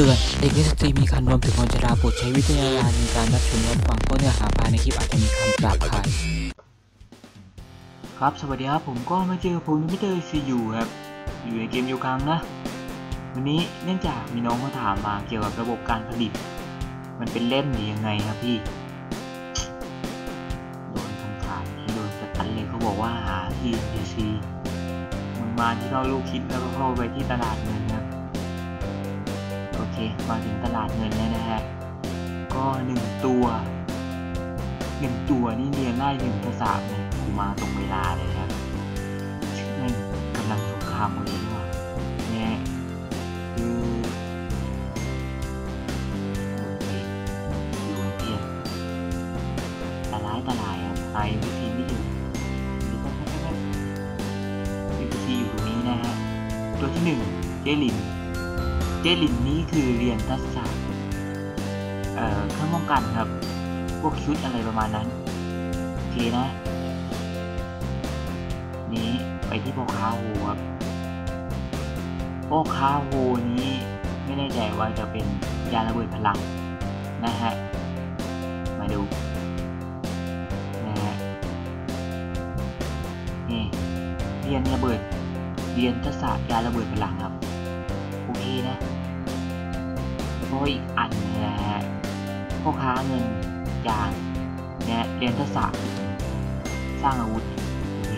ตือนเด็กนิสตรีมีคันรวมถึงคนชราโปรดใช้วิจารณญาณในการรับชมรับฟังเพราะเนื้อหาภายในคลิปอาจจะมีคำหยาบคายครับสวัสดีครับผมก็มาเจอผมมิเตอร์ซีอยู่ครับอยู่ในเกมยูคังนะ วันนี้เนื่องจากมีน้องเขาถามมาเกี่ยวกับระบบการผลิต มันเป็นเล่มหรือยังไงครับพี่โดนคำถามที่โดนสตันเลยเขาบอกว่าหาที่ PC มึงมาที่เราลูกคิดแล้วก็เข้าไปที่ตลาดเงิน มาถึงตลาดเงินแล้วนะฮะ ก็หนึ่งตัวหนึ่งตัวนี่เรียนไล่หนึ่งภาษาเนี่ยกูมาตรงเวลาเลยครับชื่อแม่กำลังสงครามคนนี้ว่ะเนี่ยคือโอเคอยู่กับเพียนตาร้ายตาลายครับไอวิธีไม่อยู่วิธีอยู่ตรงนี้นะฮะ ตัวที่หนึ่งเจลิน เจลินนี้คือเรียนทัศน์เอ่อเครื่องป้องกันครับ พวกชุดอะไรประมาณนั้น โอเคนะ นี้ไปที่พ่อค้าโฮครับพ่อค้าโฮนี้ไม่แน่ใจว่าจะเป็นยาระเบิดพลังนะฮะ มาดูนะฮะนี่เรียนระเบิดเรียนทักษะยาระเบิดพลังครับ โอเคนะเพราะอีกอันนะฮะพ่อค้าเงินยางเนี่ยเรียนทักษะสร้างอาวุธโอเค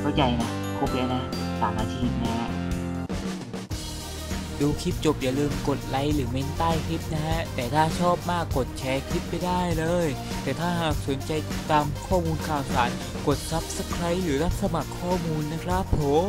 เข้าใจนะครบแล้วนะสามอาชีพนะฮะดูคลิปจบอย่าลืมกดไลค์หรือเมนใต้คลิปนะฮะ แต่ถ้าชอบมากกดแชร์คลิปไปได้เลย แต่ถ้าหากสนใจติดตามข้อมูลข่าวสาร กด Subscribe หรือรับสมัครข้อมูลนะครับผม